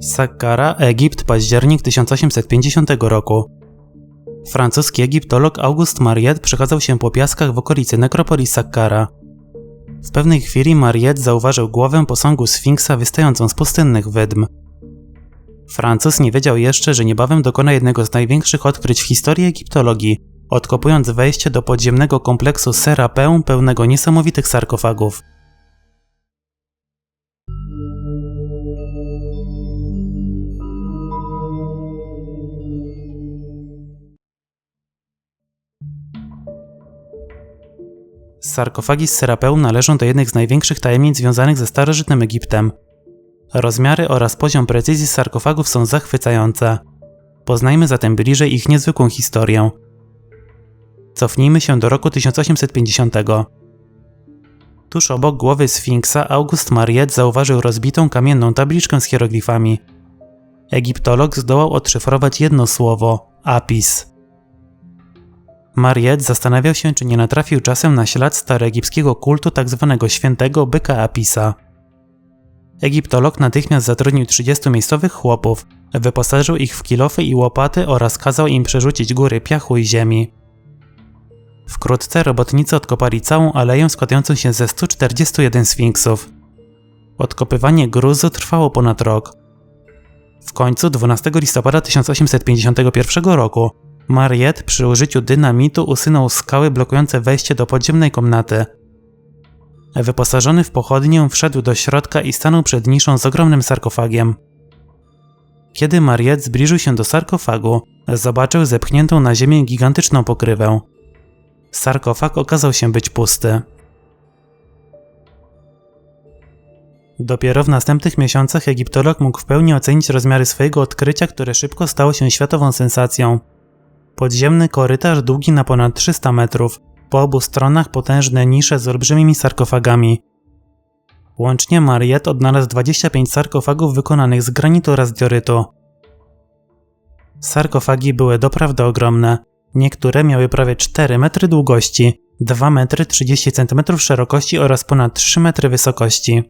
Saqqara, Egipt, październik 1850 roku. Francuski egiptolog Auguste Mariette przechadzał się po piaskach w okolicy nekropolii Saqqara. W pewnej chwili Mariette zauważył głowę posągu Sfinksa wystającą z pustynnych wydm. Francuz nie wiedział jeszcze, że niebawem dokona jednego z największych odkryć w historii egiptologii, odkopując wejście do podziemnego kompleksu Serapeu pełnego niesamowitych sarkofagów. Sarkofagi z Serapeum należą do jednych z największych tajemnic związanych ze starożytnym Egiptem. Rozmiary oraz poziom precyzji sarkofagów są zachwycające. Poznajmy zatem bliżej ich niezwykłą historię. Cofnijmy się do roku 1850. Tuż obok głowy Sfinksa August Mariette zauważył rozbitą kamienną tabliczkę z hieroglifami. Egiptolog zdołał odszyfrować jedno słowo apis. Mariette zastanawiał się, czy nie natrafił czasem na ślad staroegipskiego kultu tzw. Tak świętego byka Apisa. Egiptolog natychmiast zatrudnił 30 miejscowych chłopów, wyposażył ich w kilofy i łopaty oraz kazał im przerzucić góry piachu i ziemi. Wkrótce robotnicy odkopali całą aleję składającą się ze 141 sfinksów. Odkopywanie gruzu trwało ponad rok. W końcu 12 listopada 1851 roku Mariette przy użyciu dynamitu usunął skały blokujące wejście do podziemnej komnaty. Wyposażony w pochodnię wszedł do środka i stanął przed niszą z ogromnym sarkofagiem. Kiedy Mariette zbliżył się do sarkofagu, zobaczył zepchniętą na ziemię gigantyczną pokrywę. Sarkofag okazał się być pusty. Dopiero w następnych miesiącach egiptolog mógł w pełni ocenić rozmiary swojego odkrycia, które szybko stało się światową sensacją. Podziemny korytarz długi na ponad 300 metrów, po obu stronach potężne nisze z olbrzymimi sarkofagami. Łącznie Mariette odnalazł 25 sarkofagów wykonanych z granitu oraz diorytu. Sarkofagi były doprawdy ogromne. Niektóre miały prawie 4 metry długości, 2 metry 30 cm szerokości oraz ponad 3 metry wysokości.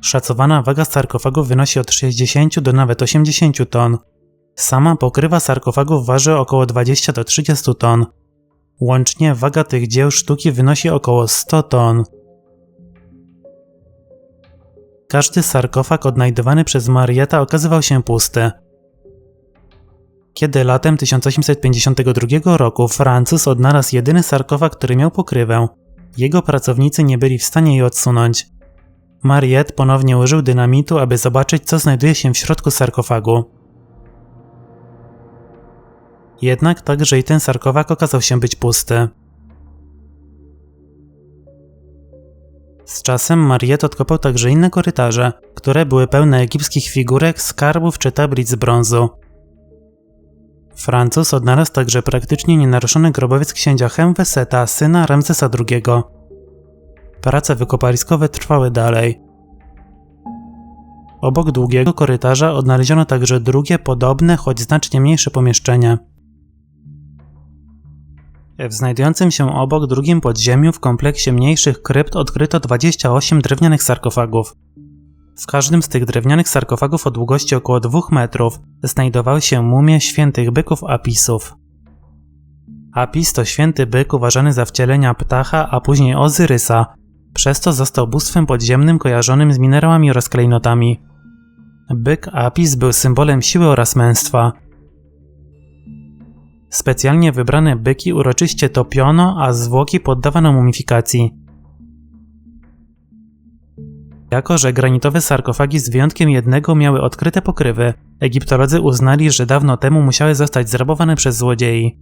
Szacowana waga sarkofagów wynosi od 60 do nawet 80 ton, Sama pokrywa sarkofagów waży około 20 do 30 ton. Łącznie waga tych dzieł sztuki wynosi około 100 ton. Każdy sarkofag odnajdywany przez Marietta okazywał się pusty. Kiedy latem 1852 roku Francuz odnalazł jedyny sarkofag, który miał pokrywę, jego pracownicy nie byli w stanie jej odsunąć. Mariette ponownie użył dynamitu, aby zobaczyć, co znajduje się w środku sarkofagu. Jednak także i ten sarkofag okazał się być pusty. Z czasem Mariette odkopał także inne korytarze, które były pełne egipskich figurek, skarbów czy tablic z brązu. Francuz odnalazł także praktycznie nienaruszony grobowiec księcia Hemweseta, syna Ramzesa II. Prace wykopaliskowe trwały dalej. Obok długiego korytarza odnaleziono także drugie, podobne, choć znacznie mniejsze pomieszczenie. W znajdującym się obok drugim podziemiu w kompleksie mniejszych krypt odkryto 28 drewnianych sarkofagów. W każdym z tych drewnianych sarkofagów o długości około 2 metrów znajdowały się mumie świętych byków Apisów. Apis to święty byk uważany za wcielenia Ptacha, a później Ozyrysa, przez to został bóstwem podziemnym kojarzonym z minerałami oraz klejnotami. Byk Apis był symbolem siły oraz męstwa, Specjalnie wybrane byki uroczyście topiono, a zwłoki poddawano mumifikacji. Jako, że granitowe sarkofagi z wyjątkiem jednego miały odkryte pokrywy, Egiptolodzy uznali, że dawno temu musiały zostać zrabowane przez złodziei.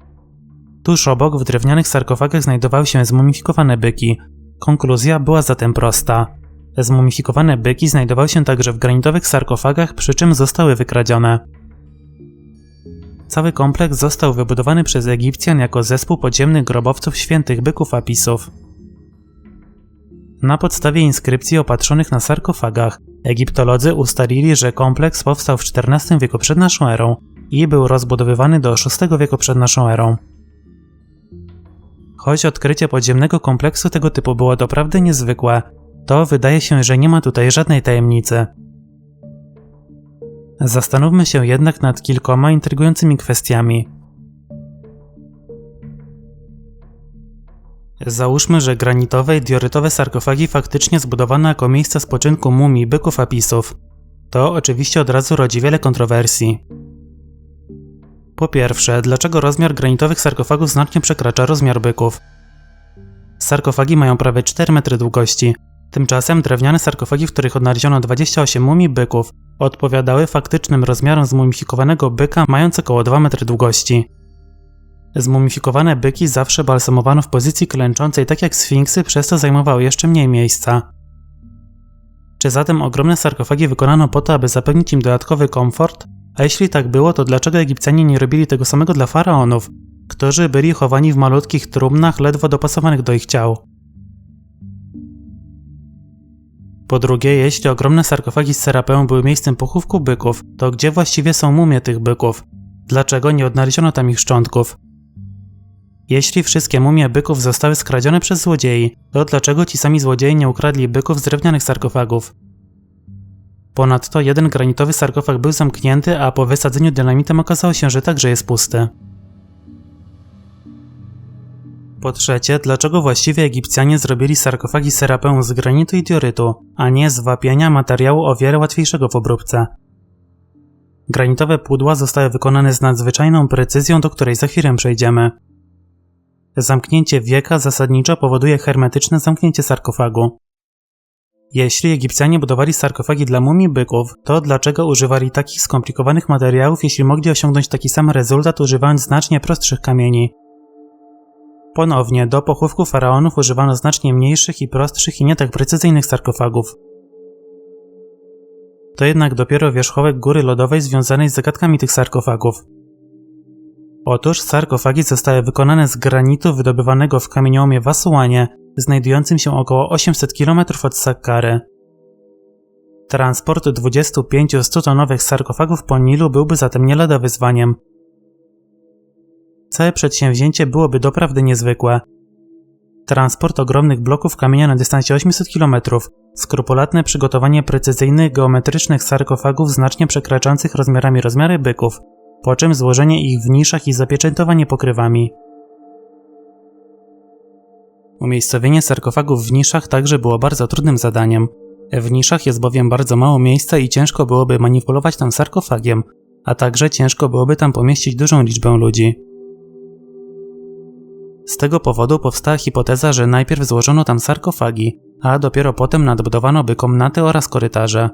Tuż obok w drewnianych sarkofagach znajdowały się zmumifikowane byki. Konkluzja była zatem prosta. Zmumifikowane byki znajdowały się także w granitowych sarkofagach, przy czym zostały wykradzione. Cały kompleks został wybudowany przez Egipcjan jako zespół podziemnych grobowców świętych byków Apisów. Na podstawie inskrypcji opatrzonych na sarkofagach, Egiptolodzy ustalili, że kompleks powstał w XIV wieku przed naszą erą i był rozbudowywany do VI wieku przed naszą erą. Choć odkrycie podziemnego kompleksu tego typu było doprawdy niezwykłe, to wydaje się, że nie ma tutaj żadnej tajemnicy. Zastanówmy się jednak nad kilkoma intrygującymi kwestiami. Załóżmy, że granitowe i diorytowe sarkofagi faktycznie zbudowano jako miejsca spoczynku mumii, byków apisów. To oczywiście od razu rodzi wiele kontrowersji. Po pierwsze, dlaczego rozmiar granitowych sarkofagów znacznie przekracza rozmiar byków? Sarkofagi mają prawie 4 metry długości. Tymczasem drewniane sarkofagi, w których odnaleziono 28 mumii byków, odpowiadały faktycznym rozmiarom zmumifikowanego byka mając około 2 metry długości. Zmumifikowane byki zawsze balsamowano w pozycji klęczącej, tak jak sfinksy, przez to zajmowały jeszcze mniej miejsca. Czy zatem ogromne sarkofagi wykonano po to, aby zapewnić im dodatkowy komfort? A jeśli tak było, to dlaczego Egipcjanie nie robili tego samego dla faraonów, którzy byli chowani w malutkich trumnach ledwo dopasowanych do ich ciał? Po drugie, jeśli ogromne sarkofagi z serapeum były miejscem pochówku byków, to gdzie właściwie są mumie tych byków? Dlaczego nie odnaleziono tam ich szczątków? Jeśli wszystkie mumie byków zostały skradzione przez złodziei, to dlaczego ci sami złodzieje nie ukradli byków z drewnianych sarkofagów? Ponadto jeden granitowy sarkofag był zamknięty, a po wysadzeniu dynamitem okazało się, że także jest pusty. Po trzecie, dlaczego właściwie Egipcjanie zrobili sarkofagi serapeum z granitu i diorytu, a nie z wapienia materiału o wiele łatwiejszego w obróbce? Granitowe pudła zostały wykonane z nadzwyczajną precyzją, do której za chwilę przejdziemy. Zamknięcie wieka zasadniczo powoduje hermetyczne zamknięcie sarkofagu. Jeśli Egipcjanie budowali sarkofagi dla mumii byków, to dlaczego używali takich skomplikowanych materiałów, jeśli mogli osiągnąć taki sam rezultat używając znacznie prostszych kamieni? Ponownie, do pochówku faraonów używano znacznie mniejszych i prostszych i nie tak precyzyjnych sarkofagów. To jednak dopiero wierzchołek góry lodowej związanej z zagadkami tych sarkofagów. Otóż sarkofagi zostały wykonane z granitu wydobywanego w kamieniołomie w Asuanie, znajdującym się około 800 km od Sakkary. Transport 25 100-tonowych sarkofagów po Nilu byłby zatem nie lada wyzwaniem. Całe przedsięwzięcie byłoby doprawdy niezwykłe. Transport ogromnych bloków kamienia na dystansie 800 km, skrupulatne przygotowanie precyzyjnych geometrycznych sarkofagów znacznie przekraczających rozmiarami rozmiary byków – po czym złożenie ich w niszach i zapieczętowanie pokrywami. Umiejscowienie sarkofagów w niszach także było bardzo trudnym zadaniem. W niszach jest bowiem bardzo mało miejsca i ciężko byłoby manipulować tam sarkofagiem, a także ciężko byłoby tam pomieścić dużą liczbę ludzi. Z tego powodu powstała hipoteza, że najpierw złożono tam sarkofagi, a dopiero potem nadbudowano by komnaty oraz korytarze.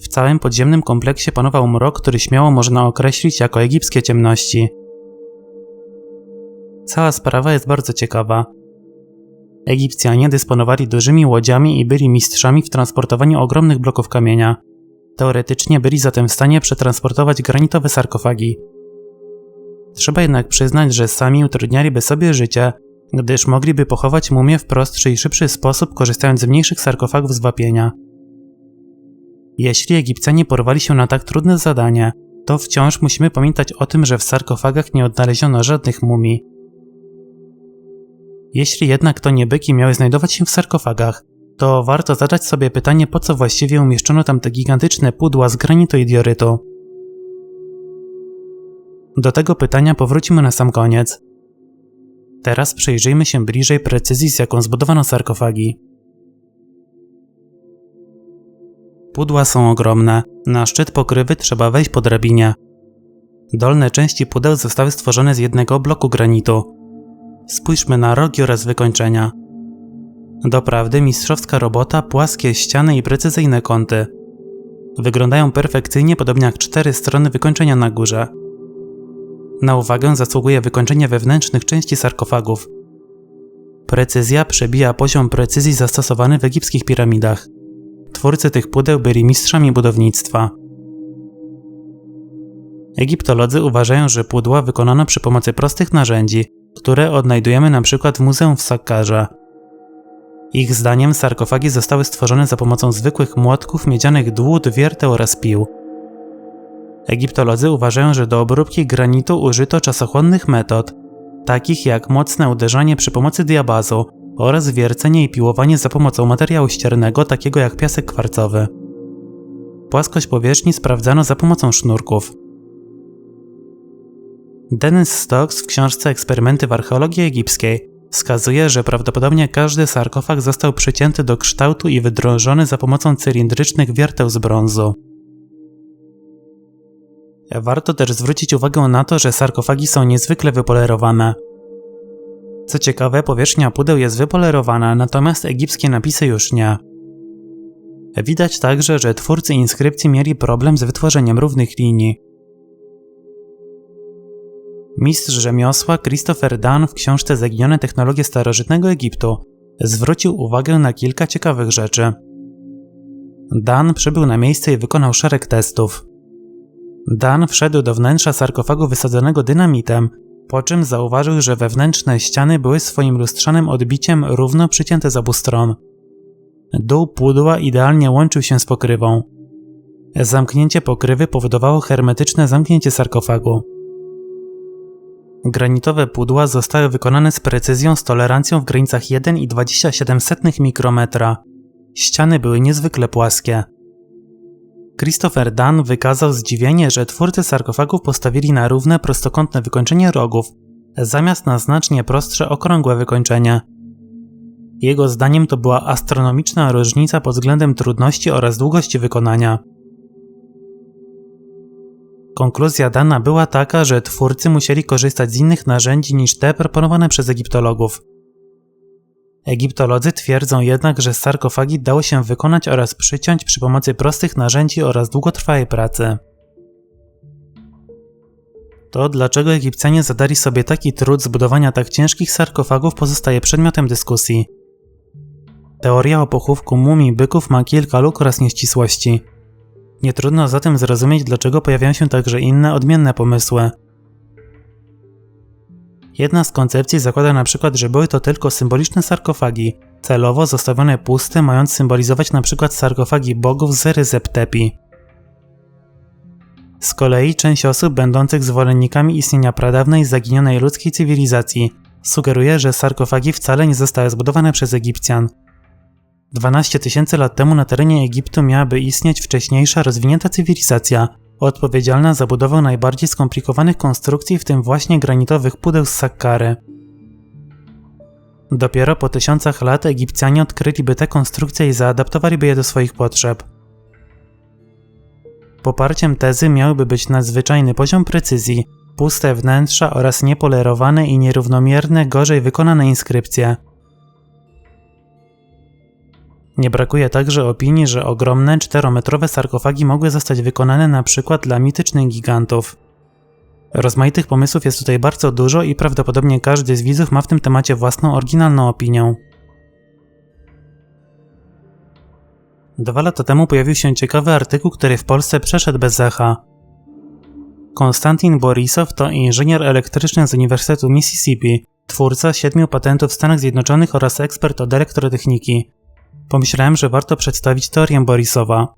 W całym podziemnym kompleksie panował mrok, który śmiało można określić jako egipskie ciemności. Cała sprawa jest bardzo ciekawa. Egipcjanie dysponowali dużymi łodziami i byli mistrzami w transportowaniu ogromnych bloków kamienia. Teoretycznie byli zatem w stanie przetransportować granitowe sarkofagi. Trzeba jednak przyznać, że sami utrudnialiby sobie życie, gdyż mogliby pochować mumię w prostszy i szybszy sposób, korzystając z mniejszych sarkofagów z wapienia. Jeśli Egipcjanie porwali się na tak trudne zadanie, to wciąż musimy pamiętać o tym, że w sarkofagach nie odnaleziono żadnych mumii. Jeśli jednak to nie byki miały znajdować się w sarkofagach, to warto zadać sobie pytanie, po co właściwie umieszczono tam te gigantyczne pudła z granitu i diorytu. Do tego pytania powrócimy na sam koniec. Teraz przyjrzyjmy się bliżej precyzji, z jaką zbudowano sarkofagi. Pudła są ogromne, na szczyt pokrywy trzeba wejść po drabinie. Dolne części pudeł zostały stworzone z jednego bloku granitu. Spójrzmy na rogi oraz wykończenia. Doprawdy mistrzowska robota, płaskie ściany i precyzyjne kąty. Wyglądają perfekcyjnie, podobnie jak cztery strony wykończenia na górze. Na uwagę zasługuje wykończenie wewnętrznych części sarkofagów. Precyzja przebija poziom precyzji zastosowany w egipskich piramidach. Twórcy tych pudeł byli mistrzami budownictwa. Egiptolodzy uważają, że pudła wykonano przy pomocy prostych narzędzi, które odnajdujemy np. w muzeum w Sakkarze. Ich zdaniem sarkofagi zostały stworzone za pomocą zwykłych młotków, miedzianych dłut, wierteł oraz pił. Egiptolodzy uważają, że do obróbki granitu użyto czasochłonnych metod, takich jak mocne uderzanie przy pomocy diabazu oraz wiercenie i piłowanie za pomocą materiału ściernego takiego jak piasek kwarcowy. Płaskość powierzchni sprawdzano za pomocą sznurków. Dennis Stokes w książce Eksperymenty w archeologii egipskiej wskazuje, że prawdopodobnie każdy sarkofag został przycięty do kształtu i wydrążony za pomocą cylindrycznych wierteł z brązu. Warto też zwrócić uwagę na to, że sarkofagi są niezwykle wypolerowane. Co ciekawe, powierzchnia pudeł jest wypolerowana, natomiast egipskie napisy już nie. Widać także, że twórcy inskrypcji mieli problem z wytworzeniem równych linii. Mistrz rzemiosła Christopher Dunn w książce Zaginione technologie starożytnego Egiptu zwrócił uwagę na kilka ciekawych rzeczy. Dunn przybył na miejsce i wykonał szereg testów. Dan wszedł do wnętrza sarkofagu wysadzonego dynamitem, po czym zauważył, że wewnętrzne ściany były swoim lustrzanym odbiciem równo przycięte z obu stron. Dół pudła idealnie łączył się z pokrywą. Zamknięcie pokrywy powodowało hermetyczne zamknięcie sarkofagu. Granitowe pudła zostały wykonane z precyzją z tolerancją w granicach 1,27 mikrometra. Ściany były niezwykle płaskie. Christopher Dunn wykazał zdziwienie, że twórcy sarkofagów postawili na równe, prostokątne wykończenie rogów, zamiast na znacznie prostsze, okrągłe wykończenie. Jego zdaniem to była astronomiczna różnica pod względem trudności oraz długości wykonania. Konkluzja Dana była taka, że twórcy musieli korzystać z innych narzędzi niż te proponowane przez egiptologów. Egiptolodzy twierdzą jednak, że sarkofagi dało się wykonać oraz przyciąć przy pomocy prostych narzędzi oraz długotrwałej pracy. To, dlaczego Egipcjanie zadali sobie taki trud zbudowania tak ciężkich sarkofagów, pozostaje przedmiotem dyskusji. Teoria o pochówku mumii byków ma kilka luk oraz nieścisłości. Nie trudno zatem zrozumieć, dlaczego pojawiają się także inne, odmienne pomysły. Jedna z koncepcji zakłada na przykład, że były to tylko symboliczne sarkofagi, celowo zostawione puste, mając symbolizować na przykład sarkofagi bogów z Ryzep Tepi. Z kolei część osób będących zwolennikami istnienia pradawnej zaginionej ludzkiej cywilizacji sugeruje, że sarkofagi wcale nie zostały zbudowane przez Egipcjan. 12 tysięcy lat temu na terenie Egiptu miałaby istnieć wcześniejsza rozwinięta cywilizacja, odpowiedzialna za budowę najbardziej skomplikowanych konstrukcji, w tym właśnie granitowych pudeł z Sakkary. Dopiero po tysiącach lat Egipcjanie odkryliby te konstrukcje i zaadaptowaliby je do swoich potrzeb. Poparciem tezy miałby być nadzwyczajny poziom precyzji, puste wnętrza oraz niepolerowane i nierównomierne, gorzej wykonane inskrypcje – nie brakuje także opinii, że ogromne czterometrowe sarkofagi mogły zostać wykonane na przykład dla mitycznych gigantów. Rozmaitych pomysłów jest tutaj bardzo dużo i prawdopodobnie każdy z widzów ma w tym temacie własną oryginalną opinię. Dwa lata temu pojawił się ciekawy artykuł, który w Polsce przeszedł bez echa. Konstantin Borisow to inżynier elektryczny z Uniwersytetu Mississippi, twórca siedmiu patentów w Stanach Zjednoczonych oraz ekspert od elektrotechniki pomyślałem, że warto przedstawić teorię Borisowa.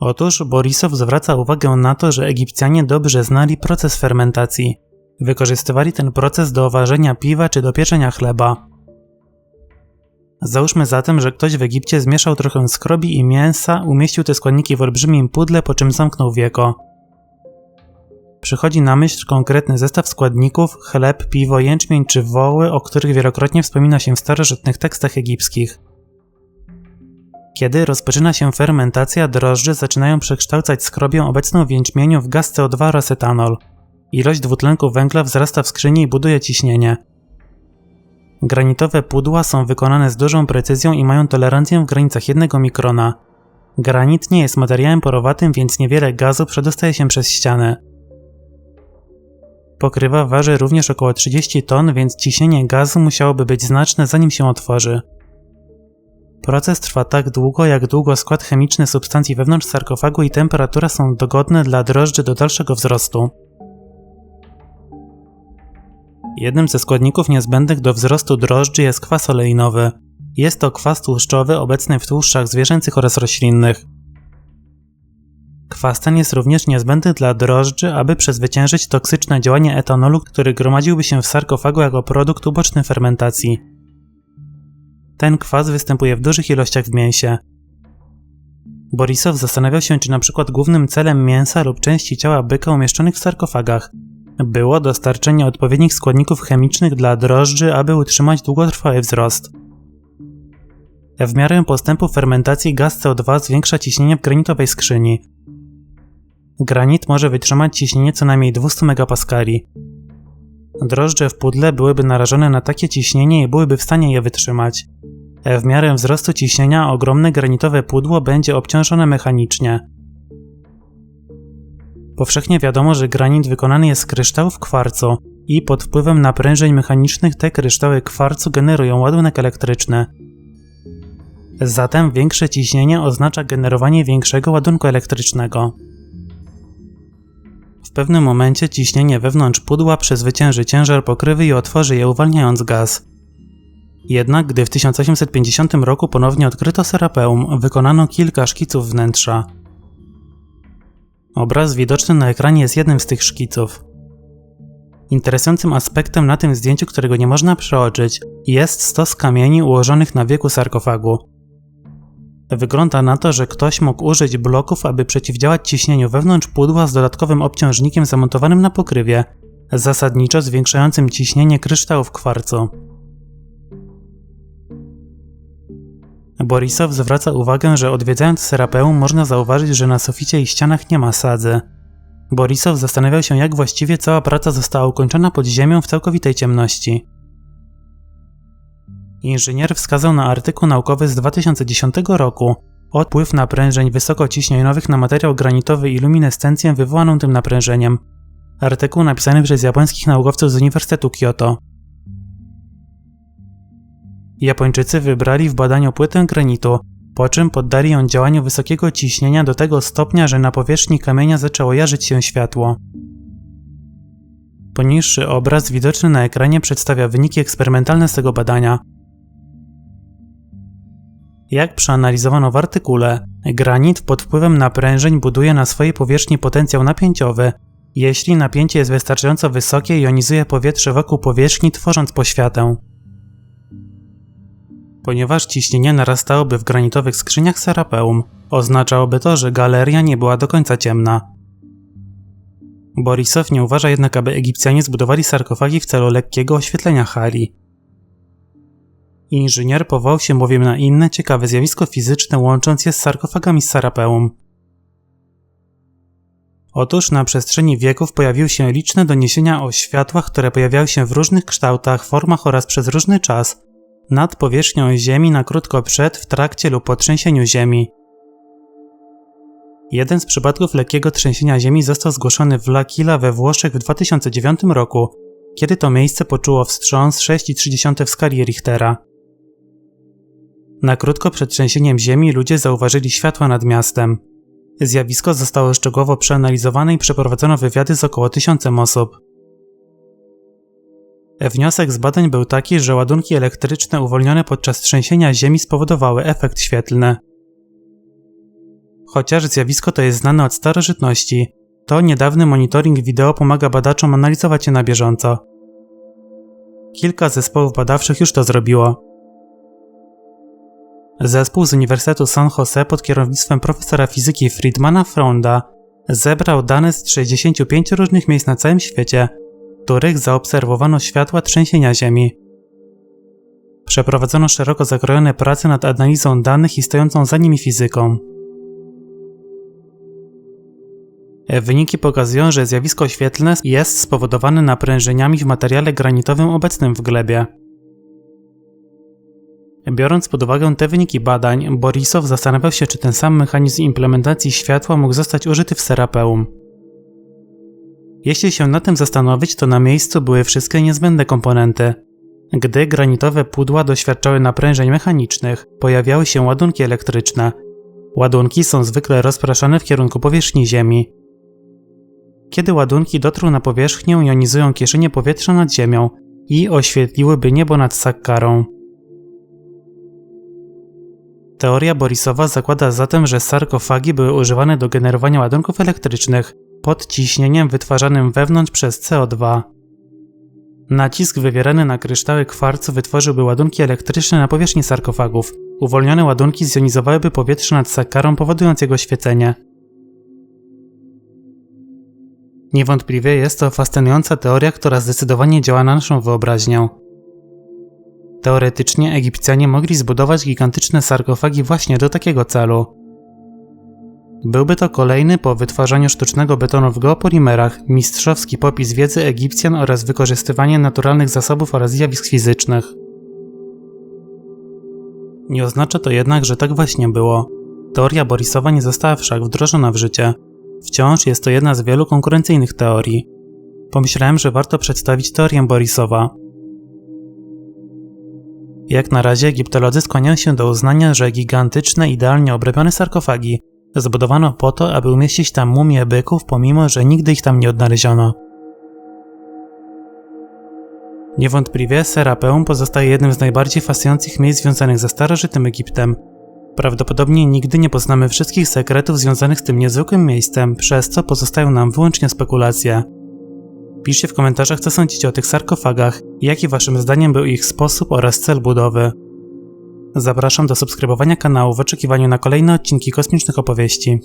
Otóż Borisow zwraca uwagę na to, że Egipcjanie dobrze znali proces fermentacji. Wykorzystywali ten proces do ważenia piwa czy do pieczenia chleba. Załóżmy zatem, że ktoś w Egipcie zmieszał trochę skrobi i mięsa, umieścił te składniki w olbrzymim pudle, po czym zamknął wieko. Przychodzi na myśl konkretny zestaw składników chleb, piwo, jęczmień czy woły, o których wielokrotnie wspomina się w starożytnych tekstach egipskich. Kiedy rozpoczyna się fermentacja, drożdże zaczynają przekształcać skrobię obecną w jęczmieniu w gaz CO2 oraz etanol. Ilość dwutlenku węgla wzrasta w skrzyni i buduje ciśnienie. Granitowe pudła są wykonane z dużą precyzją i mają tolerancję w granicach 1 mikrona. Granit nie jest materiałem porowatym, więc niewiele gazu przedostaje się przez ścianę. Pokrywa waży również około 30 ton, więc ciśnienie gazu musiałoby być znaczne zanim się otworzy. Proces trwa tak długo, jak długo skład chemiczny substancji wewnątrz sarkofagu i temperatura są dogodne dla drożdży do dalszego wzrostu. Jednym ze składników niezbędnych do wzrostu drożdży jest kwas oleinowy. Jest to kwas tłuszczowy obecny w tłuszczach zwierzęcych oraz roślinnych. Kwas ten jest również niezbędny dla drożdży, aby przezwyciężyć toksyczne działanie etanolu, który gromadziłby się w sarkofagu jako produkt uboczny fermentacji. Ten kwas występuje w dużych ilościach w mięsie. Borisow zastanawiał się, czy na przykład głównym celem mięsa lub części ciała byka umieszczonych w sarkofagach było dostarczenie odpowiednich składników chemicznych dla drożdży, aby utrzymać długotrwały wzrost. W miarę postępu fermentacji gaz CO2 zwiększa ciśnienie w granitowej skrzyni. Granit może wytrzymać ciśnienie co najmniej 200 megapaskali. Drożdże w pudle byłyby narażone na takie ciśnienie i byłyby w stanie je wytrzymać. W miarę wzrostu ciśnienia ogromne granitowe pudło będzie obciążone mechanicznie. Powszechnie wiadomo, że granit wykonany jest z kryształów kwarcu i pod wpływem naprężeń mechanicznych te kryształy kwarcu generują ładunek elektryczny. Zatem większe ciśnienie oznacza generowanie większego ładunku elektrycznego. Pewnym momencie ciśnienie wewnątrz pudła przezwycięży ciężar pokrywy i otworzy je uwalniając gaz. Jednak gdy w 1850 roku ponownie odkryto serapeum, wykonano kilka szkiców wnętrza. Obraz widoczny na ekranie jest jednym z tych szkiców. Interesującym aspektem na tym zdjęciu, którego nie można przeoczyć, jest stos kamieni ułożonych na wieku sarkofagu. Wygląda na to, że ktoś mógł użyć bloków, aby przeciwdziałać ciśnieniu wewnątrz pudła z dodatkowym obciążnikiem zamontowanym na pokrywie, zasadniczo zwiększającym ciśnienie kryształów kwarcu. Borisow zwraca uwagę, że odwiedzając Serapeum można zauważyć, że na suficie i ścianach nie ma sadzy. Borisow zastanawiał się, jak właściwie cała praca została ukończona pod ziemią w całkowitej ciemności. Inżynier wskazał na artykuł naukowy z 2010 roku odpływ naprężeń wysokociśnieniowych na materiał granitowy i luminescencję wywołaną tym naprężeniem. Artykuł napisany przez japońskich naukowców z Uniwersytetu Kyoto. Japończycy wybrali w badaniu płytę granitu, po czym poddali ją działaniu wysokiego ciśnienia do tego stopnia, że na powierzchni kamienia zaczęło jarzyć się światło. Poniższy obraz widoczny na ekranie przedstawia wyniki eksperymentalne z tego badania. Jak przeanalizowano w artykule, granit pod wpływem naprężeń buduje na swojej powierzchni potencjał napięciowy. Jeśli napięcie jest wystarczająco wysokie, jonizuje powietrze wokół powierzchni, tworząc poświatę. Ponieważ ciśnienie narastałoby w granitowych skrzyniach Serapeum, oznaczałoby to, że galeria nie była do końca ciemna. Borisow nie uważa jednak, aby Egipcjanie zbudowali sarkofagi w celu lekkiego oświetlenia hali. Inżynier powołał się bowiem na inne ciekawe zjawisko fizyczne, łącząc je z sarkofagami z Serapeum. Otóż na przestrzeni wieków pojawiły się liczne doniesienia o światłach, które pojawiały się w różnych kształtach, formach oraz przez różny czas, nad powierzchnią Ziemi na krótko przed, w trakcie lub po trzęsieniu Ziemi. Jeden z przypadków lekkiego trzęsienia Ziemi został zgłoszony w L'Aquila we Włoszech w 2009 roku, kiedy to miejsce poczuło wstrząs 6,3 w skali Richtera. Na krótko przed trzęsieniem Ziemi ludzie zauważyli światła nad miastem. Zjawisko zostało szczegółowo przeanalizowane i przeprowadzono wywiady z około tysiącem osób. Wniosek z badań był taki, że ładunki elektryczne uwolnione podczas trzęsienia Ziemi spowodowały efekt świetlny. Chociaż zjawisko to jest znane od starożytności, to niedawny monitoring wideo pomaga badaczom analizować je na bieżąco. Kilka zespołów badawczych już to zrobiło. Zespół z Uniwersytetu San Jose pod kierownictwem profesora fizyki Friedmana Fronda zebrał dane z 65 różnych miejsc na całym świecie których zaobserwowano światła trzęsienia Ziemi. Przeprowadzono szeroko zakrojone prace nad analizą danych i stojącą za nimi fizyką. Wyniki pokazują, że zjawisko świetlne jest spowodowane naprężeniami w materiale granitowym obecnym w glebie. Biorąc pod uwagę te wyniki badań, Borisow zastanawiał się, czy ten sam mechanizm implementacji światła mógł zostać użyty w Serapeum. Jeśli się na tym zastanowić, to na miejscu były wszystkie niezbędne komponenty. Gdy granitowe pudła doświadczały naprężeń mechanicznych, pojawiały się ładunki elektryczne. Ładunki są zwykle rozpraszane w kierunku powierzchni Ziemi. Kiedy ładunki dotrą na powierzchnię, jonizują kieszenie powietrza nad Ziemią i oświetliłyby niebo nad Sakkarą. Teoria Borisowa zakłada zatem, że sarkofagi były używane do generowania ładunków elektrycznych, pod ciśnieniem wytwarzanym wewnątrz przez CO2. Nacisk wywierany na kryształy kwarcu wytworzyłby ładunki elektryczne na powierzchni sarkofagów, Uwolnione ładunki zjonizowałyby powietrze nad Sakkarą, powodując jego świecenie. Niewątpliwie jest to fascynująca teoria, która zdecydowanie działa na naszą wyobraźnię. Teoretycznie Egipcjanie mogli zbudować gigantyczne sarkofagi właśnie do takiego celu. Byłby to kolejny po wytwarzaniu sztucznego betonu w geopolimerach mistrzowski popis wiedzy Egipcjan oraz wykorzystywanie naturalnych zasobów oraz zjawisk fizycznych. Nie oznacza to jednak, że tak właśnie było. Teoria Borisowa nie została wszak wdrożona w życie. Wciąż jest to jedna z wielu konkurencyjnych teorii. Pomyślałem, że warto przedstawić teorię Borisowa. Jak na razie egiptolodzy skłaniają się do uznania, że gigantyczne, idealnie obrabione sarkofagi zbudowano po to, aby umieścić tam mumie byków, pomimo że nigdy ich tam nie odnaleziono. Niewątpliwie Serapeum pozostaje jednym z najbardziej fascynujących miejsc związanych ze starożytnym Egiptem. Prawdopodobnie nigdy nie poznamy wszystkich sekretów związanych z tym niezwykłym miejscem, przez co pozostają nam wyłącznie spekulacje. Piszcie w komentarzach, co sądzicie o tych sarkofagach i jaki waszym zdaniem był ich sposób oraz cel budowy. Zapraszam do subskrybowania kanału w oczekiwaniu na kolejne odcinki kosmicznych opowieści.